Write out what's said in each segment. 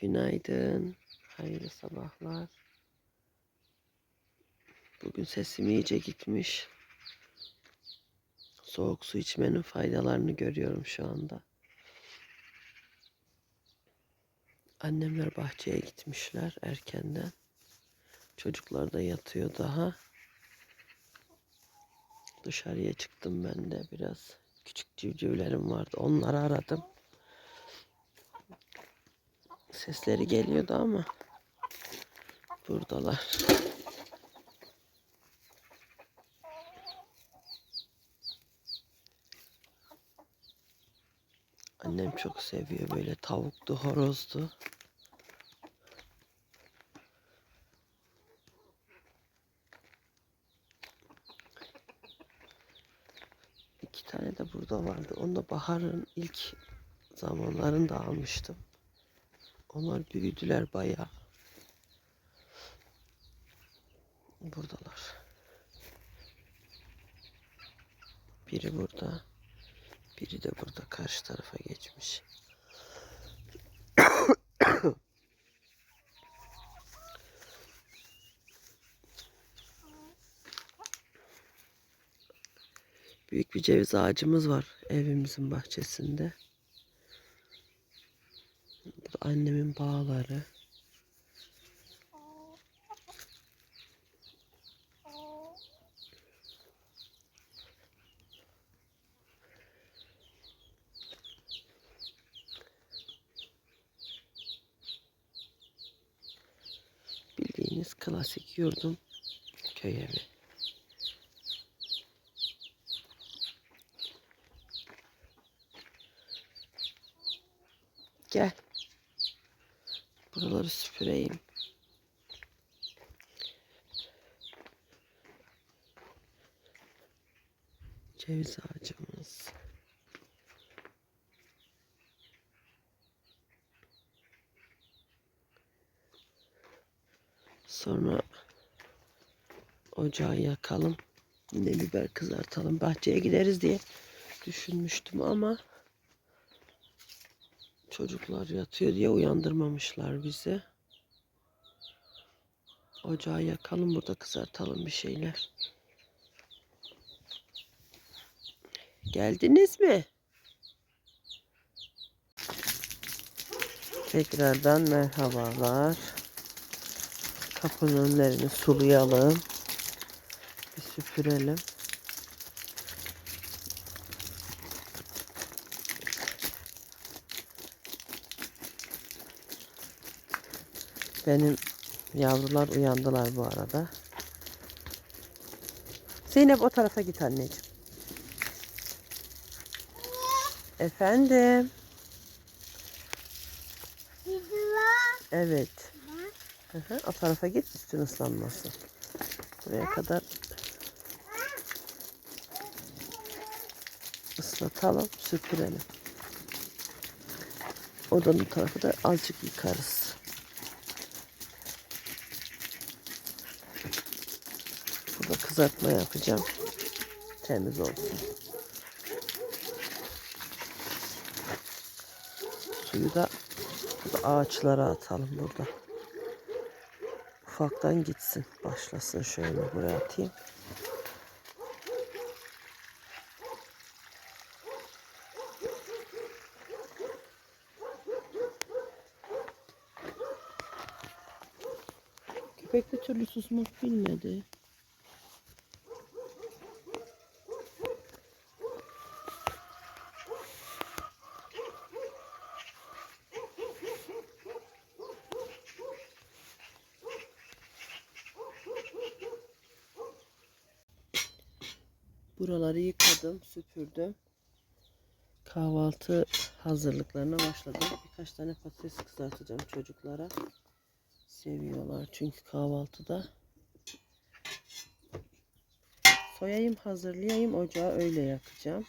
Günaydın. Hayırlı sabahlar. Bugün sesim iyice gitmiş. Soğuk su içmenin faydalarını görüyorum şu anda. Annemler bahçeye gitmişler erkenden. Çocuklar da yatıyor daha. Dışarıya çıktım ben de biraz. Küçük civcivlerim vardı. Onları aradım. Sesleri geliyordu ama buradalar. Annem çok seviyor böyle tavuktu, horozdu. İki tane de burada vardı. Onu da baharın ilk zamanlarında almıştım. Onlar büyüdüler bayağı. Buradalar. Biri burada. Biri de burada karşı tarafa geçmiş. Büyük bir ceviz ağacımız var evimizin bahçesinde. Annemin bağları. Bildiğiniz klasik yurdum köy evi. Gel. Buraları süpüreyim. Ceviz ağacımız. Sonra ocağı yakalım. Yine biber kızartalım. Bahçeye gideriz diye düşünmüştüm ama çocuklar yatıyor diye uyandırmamışlar bizi. Ocağı yakalım burada kızartalım bir şeyler. Geldiniz mi? Tekrardan merhabalar. Kapının önlerini sulayalım. Bir süpürelim. Benim yavrular uyandılar bu arada. Zeynep o tarafa git anneciğim. Efendim. Evet. Hı o tarafa git üstün ıslanmasın. Buraya kadar ıslatalım, süpürelim. Odanın tarafı da azıcık yıkarız. Burada kızartma yapacağım. Temiz olsun. Suyu da burada ağaçlara atalım burada. Ufaktan gitsin. Başlasın şöyle buraya atayım. Köpek bir türlü susmak bilmedi. Yıkadım, süpürdüm. Kahvaltı hazırlıklarına başladım. Birkaç tane patates kızartacağım çocuklara. Seviyorlar çünkü kahvaltıda. Soyayım, hazırlayayım, ocağı öyle yakacağım.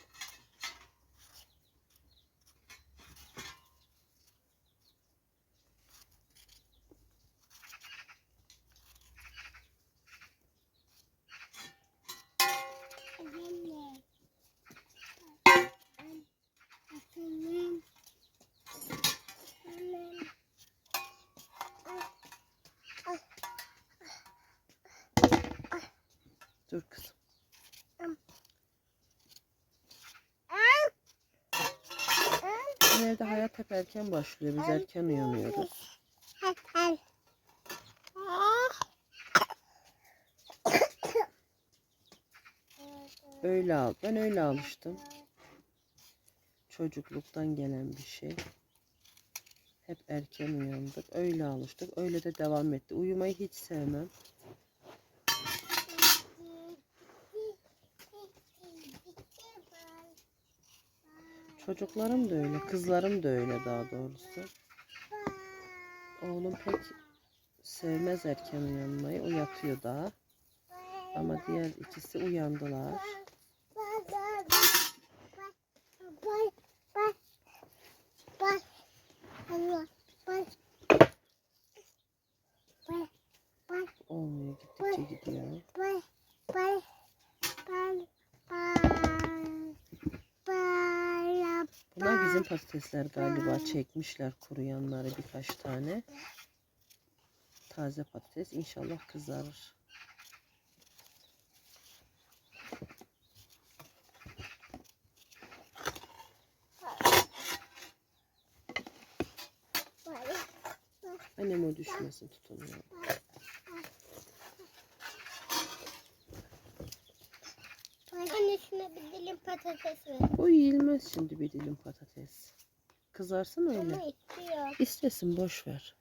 Erken başlıyor. Biz erken uyanıyoruz. Öyle al. Ben öyle alıştım. Çocukluktan gelen bir şey. Hep erken uyandık. Öyle alıştık. Öyle de devam etti. Uyumayı hiç sevmem. Çocuklarım da öyle. Kızlarım da öyle daha doğrusu. Oğlum pek sevmez erken uyanmayı. O yatıyor daha. Ama diğer ikisi uyandılar. Patatesler galiba çekmişler kuruyanları birkaç tane. Taze patates inşallah kızarır. Annem o düşmesin tutunuyor. Anne şuna bir dilim patates ver. O yiyilmez şimdi bir dilim patates. Kızarsın öyle. Ama istiyor. İstesin boş ver.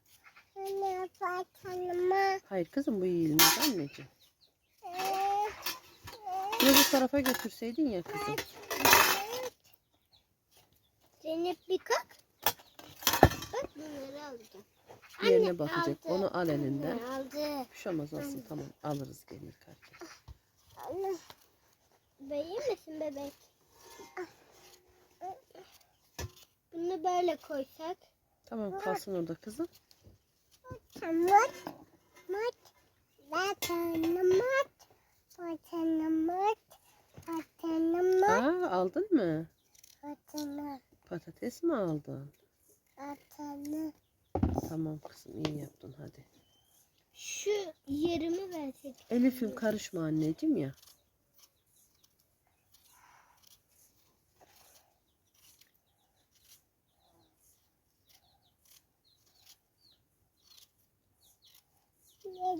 Anne patanıma. Hayır kızım bu yiyilmez anneciğim. Biraz bu tarafa götürseydin ya kızım. Zeynep bir kalk. Bak bunları alacağım. Yerine Anne, bakacak. aldı. Onu al elinden. Aldı. Bir şey alsın tamam alırız gelir kardeşim. Anne. Beğenir misin bebek? Bunu böyle koysak. Tamam kalsın orada kızım. Mat. Mat. Vatanımat. Vatanımat. Aa aldın mı? Vatanımat. Patates mi aldın? Vatanımat. Tamam kızım iyi yaptın hadi. Şu yerimi versek. Elif'im karışma anneciğim ya.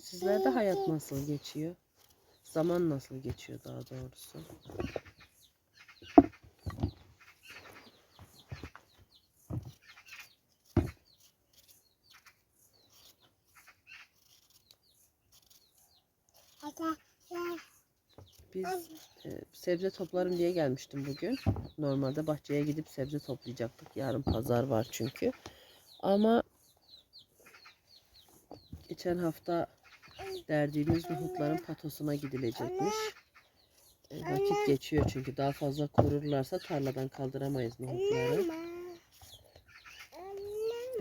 Sizlerde hayat nasıl geçiyor? Zaman nasıl geçiyor daha doğrusu? Biz e, sebze toplarım diye gelmiştim bugün. Normalde bahçeye gidip sebze toplayacaktık. Yarın pazar var çünkü. Ama geçen hafta derdiğimiz nohutların patosuna gidilecekmiş. E, vakit geçiyor çünkü daha fazla kururlarsa tarladan kaldıramayız nohutları.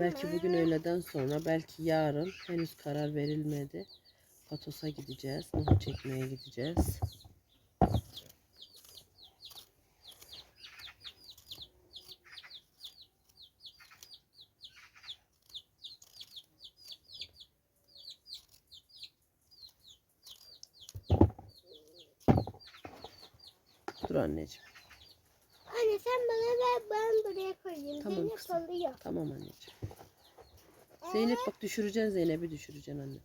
Belki bugün öğleden sonra, belki yarın henüz karar verilmedi. Patos'a gideceğiz, nohut çekmeye gideceğiz. Dur anneciğim. Anne sen bana ver ben buraya koyayım. Tamam Zeynep kızım. alıyor. Tamam anneciğim. Zeynep bak düşüreceksin Zeynep'i düşüreceksin anne.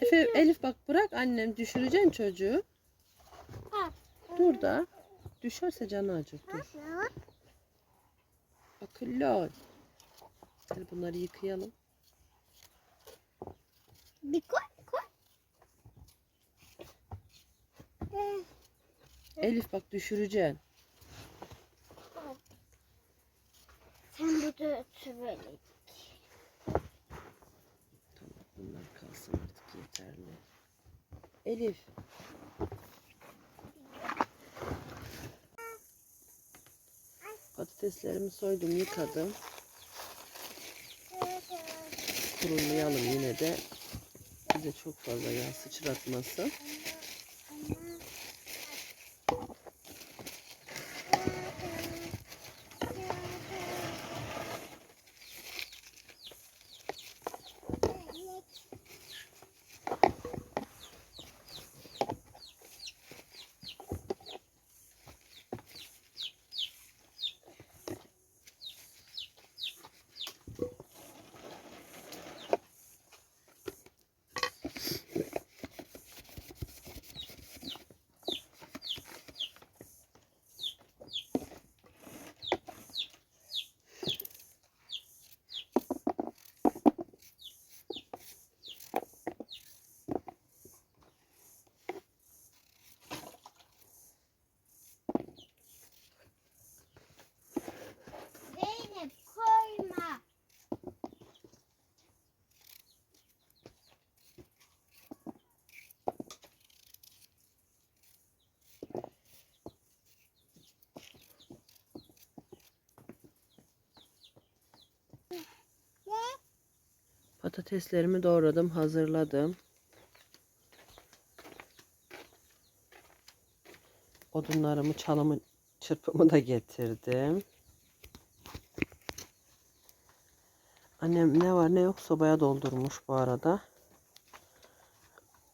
Efe, Elif bak bırak annem düşüreceksin çocuğu. Dur da. Düşerse canı acır dur. Akıllı ol. Hadi bunları yıkayalım. Bir koy koy. Elif bak düşüreceksin. Sen burada otur böyle. Tamam bunlar kalsın artık yeterli. Elif. Patateslerimi soydum yıkadım. Kurulayalım yine de. Bize çok fazla yağ sıçratmasın. Patateslerimi doğradım, hazırladım. Odunlarımı, çalımı, çırpımı da getirdim. Annem ne var ne yok sobaya doldurmuş bu arada.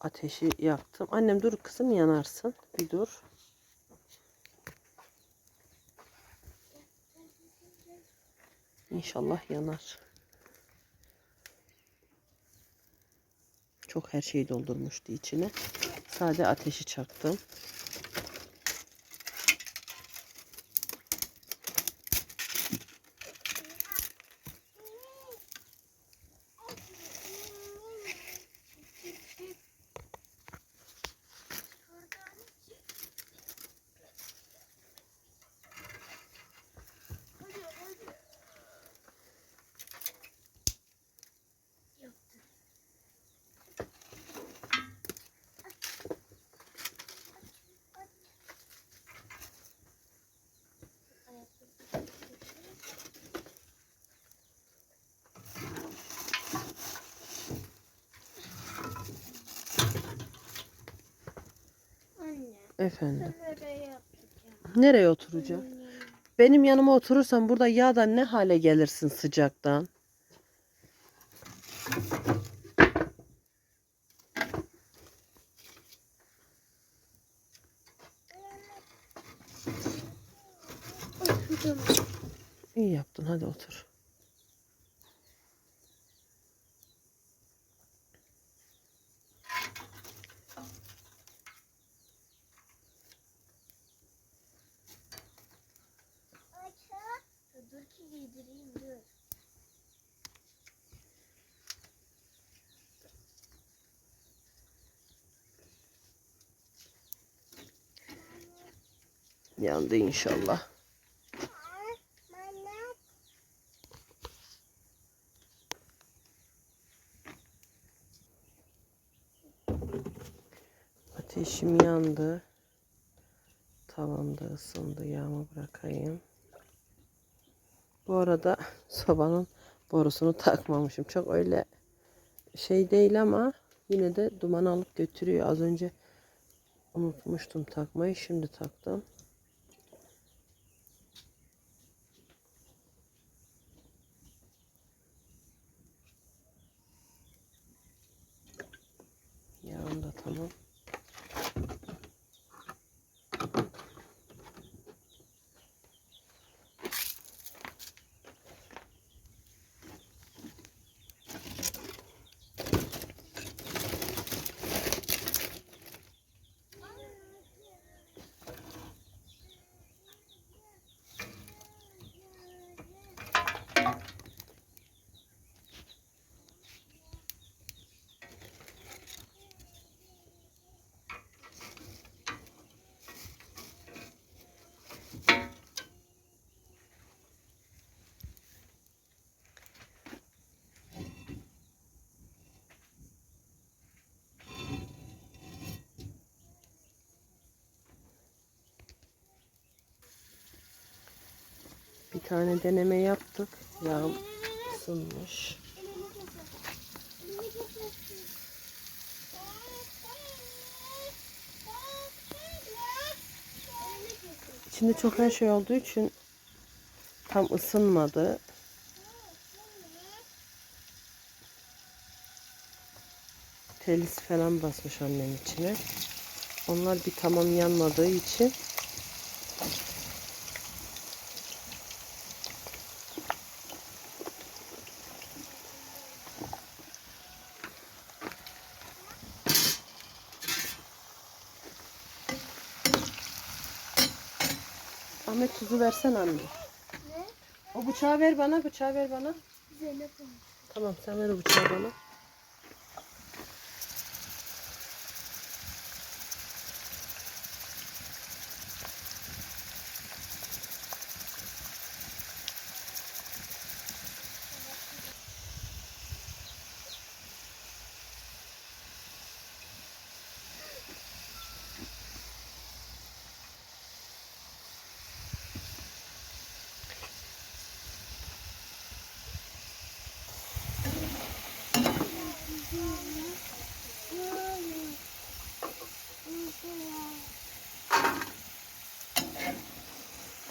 Ateşi yaktım. Annem dur kızım yanarsın. Bir dur. İnşallah yanar. Çok her şeyi doldurmuştu içine. Sade ateşi çaktım. Anne. Efendim. Nereye oturacağım? Benim yanıma oturursan burada yağdan ne hale gelirsin sıcaktan? Oturdum. İyi yaptın hadi otur. Dur ki giydireyim dur. Yandı inşallah. Ateşim yandı. Tavamda ısındı. Yağımı bırakayım. Bu arada sobanın borusunu takmamışım. Çok öyle şey değil ama yine de duman alıp götürüyor. Az önce unutmuştum takmayı. Şimdi taktım. Yağım da tamam. Bir tane deneme yaptık. Yağım ısınmış. İçinde çok her şey olduğu için tam ısınmadı. Telis falan basmış annem içine. Onlar bir tamam yanmadığı için Tuzu versen anne. Ne? O bıçağı ver bana, bıçağı ver bana. Zeynep. Tamam sen ver o bıçağı bana.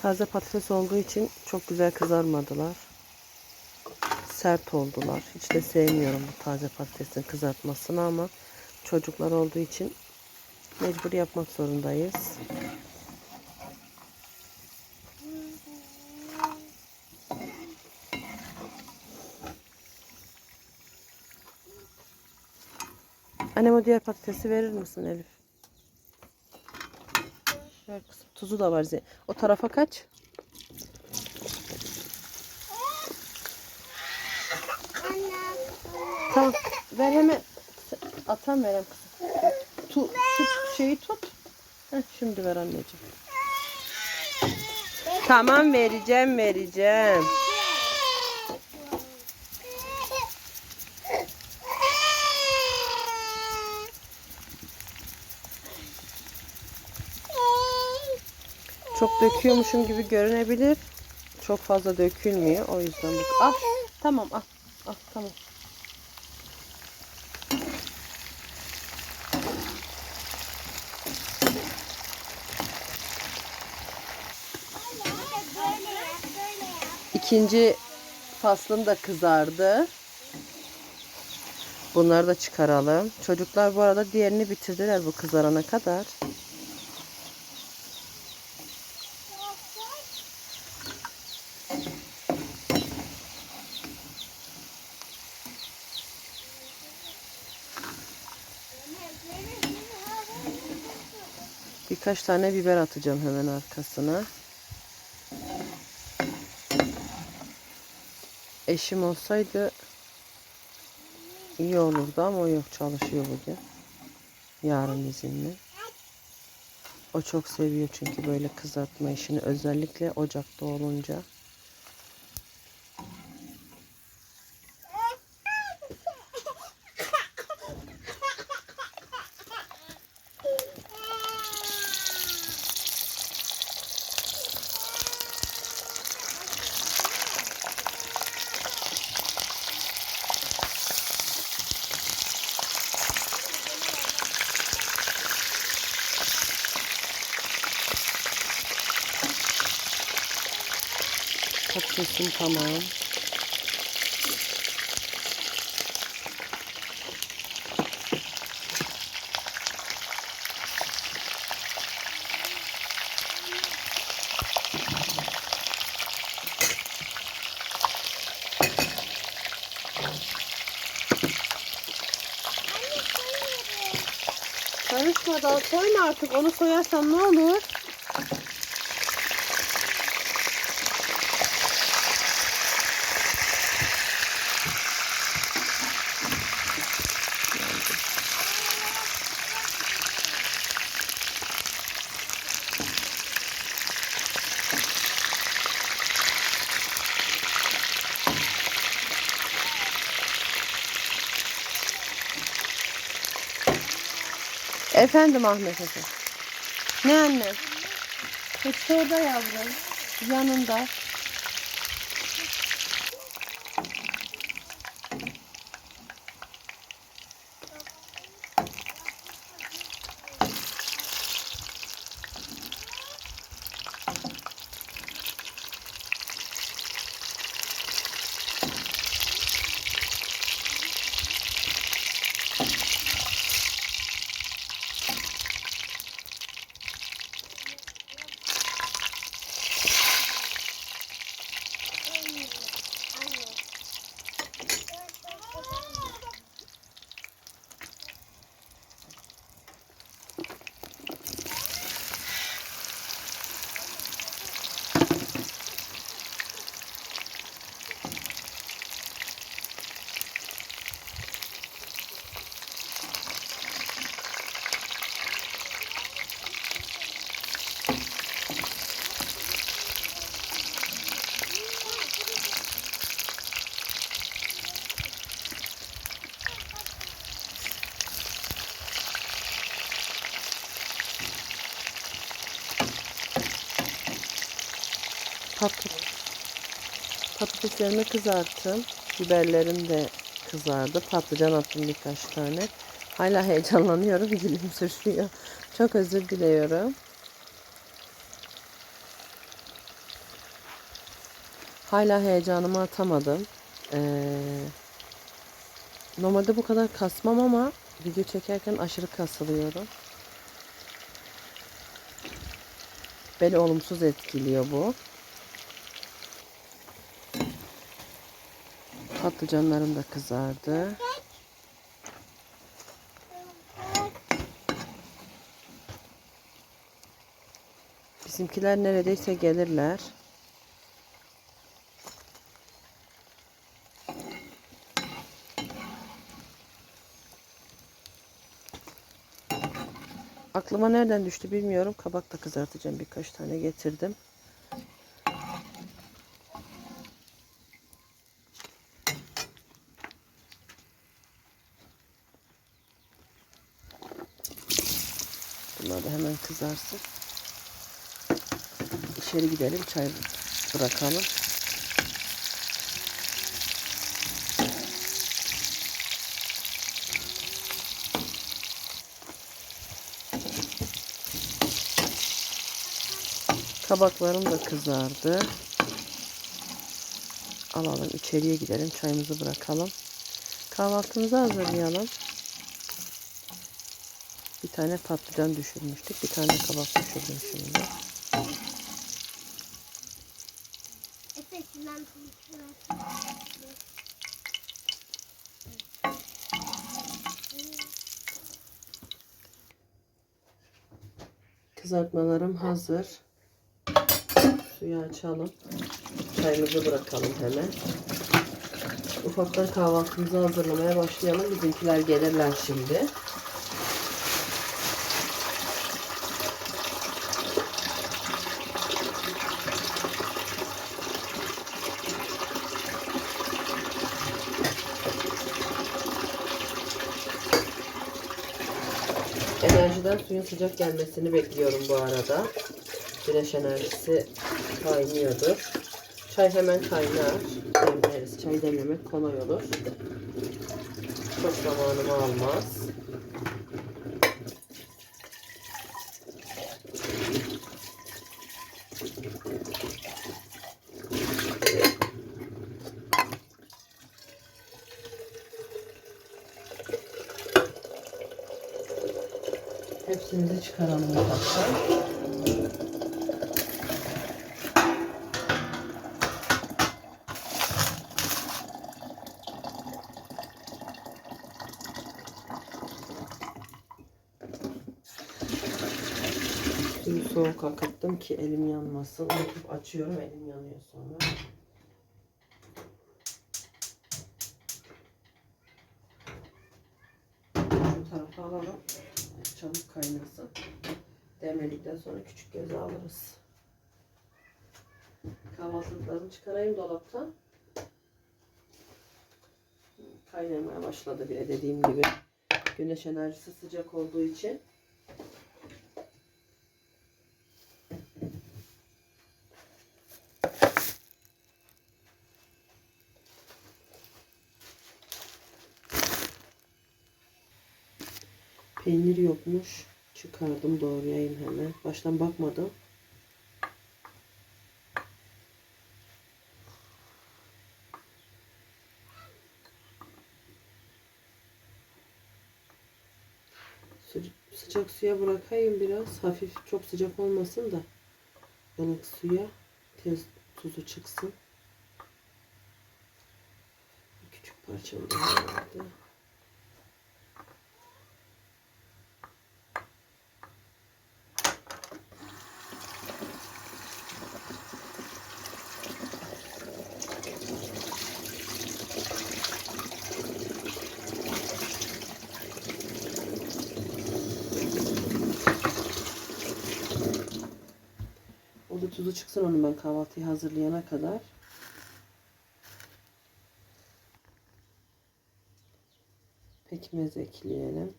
Taze patates olduğu için çok güzel kızarmadılar. Sert oldular. Hiç de sevmiyorum bu taze patatesin kızartmasını ama çocuklar olduğu için mecbur yapmak zorundayız. Annem o diğer patatesi verir misin Elif? Ver kızım. Tuzu da var. O tarafa kaç. Tamam. Ver hemen. Atan verem kızım. Tu, şu şeyi tut. Heh, şimdi ver anneciğim. Tamam vereceğim vereceğim. Çok döküyormuşum gibi görünebilir. Çok fazla dökülmüyor. O yüzden bu. Al. Tamam al. Al tamam. İkinci faslım da kızardı. Bunları da çıkaralım. Çocuklar bu arada diğerini bitirdiler bu kızarana kadar. Birkaç tane biber atacağım hemen arkasına. Eşim olsaydı iyi olurdu ama o yok çalışıyor bugün. Yarın izinli. O çok seviyor çünkü böyle kızartma işini özellikle ocakta olunca. Patatesim tamam. Karışma daha soyma artık. Onu soyarsan ne olur? Efendim Ahmet Efe. Ne anne? Hepsi orada yavrum. Yanında. Patates. Patateslerimi kızarttım. Biberlerim de kızardı. Patlıcan attım birkaç tane. Hala heyecanlanıyorum. Dilim sürçüyor. Çok özür diliyorum. Hala heyecanımı atamadım. Ee, normalde bu kadar kasmam ama video çekerken aşırı kasılıyorum. Beni olumsuz etkiliyor bu. Patlıcanlarım da kızardı. Bizimkiler neredeyse gelirler. Aklıma nereden düştü bilmiyorum. Kabak da kızartacağım. Birkaç tane getirdim. Bunlar da hemen kızarsın. İçeri gidelim. Çay bırakalım. Kabaklarım da kızardı. Alalım içeriye gidelim. Çayımızı bırakalım. Kahvaltımızı hazırlayalım. Bir tane patlıcan düşürmüştük. Bir tane kabak düşürdüm şimdi. Kızartmalarım hazır. Suyu açalım. Çayımızı bırakalım hemen. Ufaktan kahvaltımızı hazırlamaya başlayalım. Bizimkiler gelirler şimdi. Sıcak gelmesini bekliyorum bu arada. Güneş enerjisi kaynıyordur. Çay hemen kaynar. Demleriz. Çay demlemek kolay olur. Çok zamanımı almaz. Hepsimizi çıkaralım mutfaktan. Suyu soğuk akıttım ki elim yanmasın. Unutup açıyorum elim yanıyor sonra. Şu tarafa alalım. Çabuk kaynasın. Demledikten sonra küçük göze alırız. Kahvaltılıklarımı çıkarayım dolaptan. Kaynamaya başladı bile dediğim gibi. Güneş enerjisi sıcak olduğu için. Yokmuş. Çıkardım doğrayayım hemen. Baştan bakmadım. Sı- Sıcak suya bırakayım biraz. Hafif çok sıcak olmasın da. ılık suya tez tuzu çıksın. Küçük parçam vardı. Çıksın onu ben kahvaltıyı hazırlayana kadar. Pekmez ekleyelim.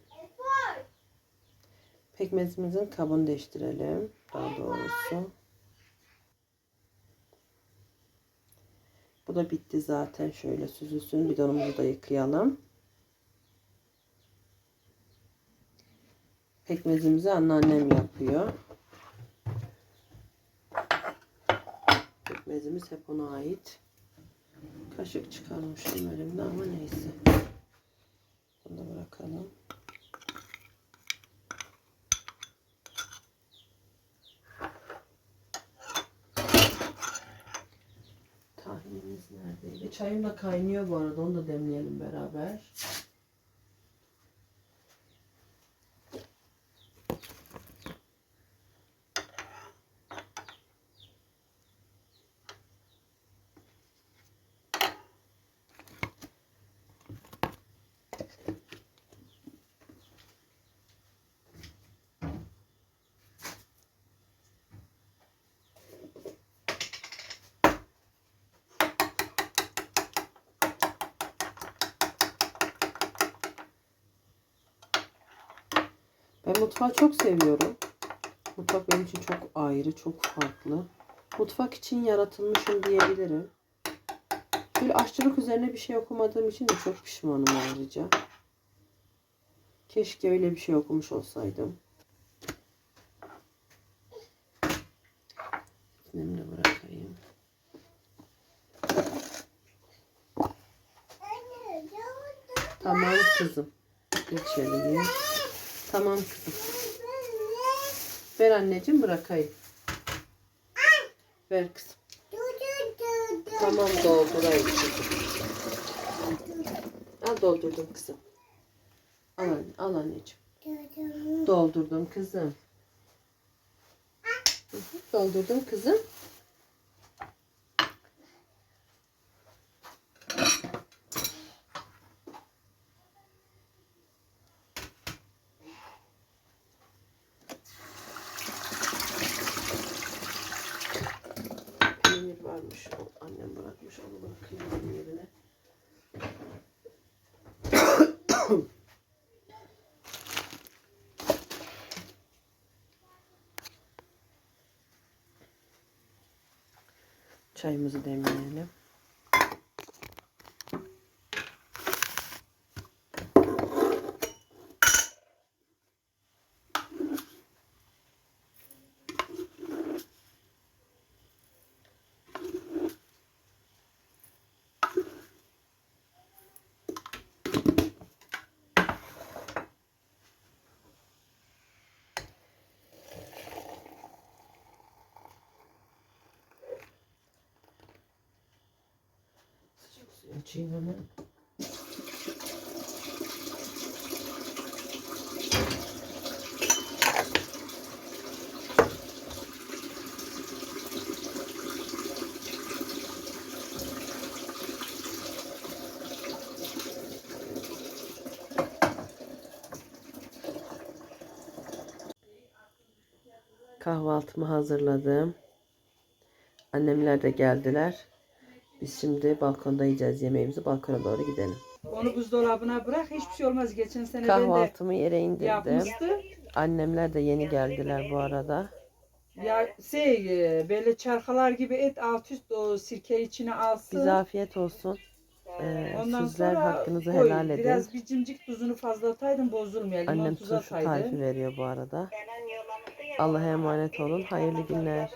Pekmezimizin kabını değiştirelim. Daha doğrusu. Bu da bitti zaten. Şöyle süzülsün. Bidonumuzu da yıkayalım. Pekmezimizi anneannem yapıyor. Bezimiz hep ona ait. Kaşık çıkarmıştım elimde ama neyse. Bunu da bırakalım. Tahinimiz neredeydi? Çayım da kaynıyor bu arada. Onu da demleyelim beraber. Ben mutfağı çok seviyorum. Mutfak benim için çok ayrı, çok farklı. Mutfak için yaratılmışım diyebilirim. Böyle aşçılık üzerine bir şey okumadığım için de çok pişmanım ayrıca. Keşke öyle bir şey okumuş olsaydım. Nemle bırakayım. Tamam kızım. İçeriye. Tamam kızım. Ver anneciğim bırakayım. Ver kızım. Tamam doldurayım kızım. Al doldurdum kızım. Al, al anneciğim. Doldurdum kızım. Doldurdum kızım. Peynir varmış. O annem bırakmış. Onu bırakayım onun yerine. Çayımızı demleyelim. Sıcak suyu açayım hemen. Kahvaltımı hazırladım. Annemler de geldiler. Biz şimdi balkonda yiyeceğiz yemeğimizi. Balkona doğru gidelim. Onu buzdolabına bırak hiçbir şey olmaz. Geçen sene ben de Kahvaltımı yere indirdim. yapmıştı. Annemler de yeni geldiler bu arada. Ya şey e, böyle çarkalar gibi et alt üst o sirke içine alsın. Bize afiyet olsun. Ee, Ondan sizler sonra hakkınızı koy. helal edin. Biraz bir cimcik tuzunu fazla ataydın bozulmuyor. Limon Annem turşu tarifi veriyor bu arada. Allah'a emanet olun. Hayırlı günler.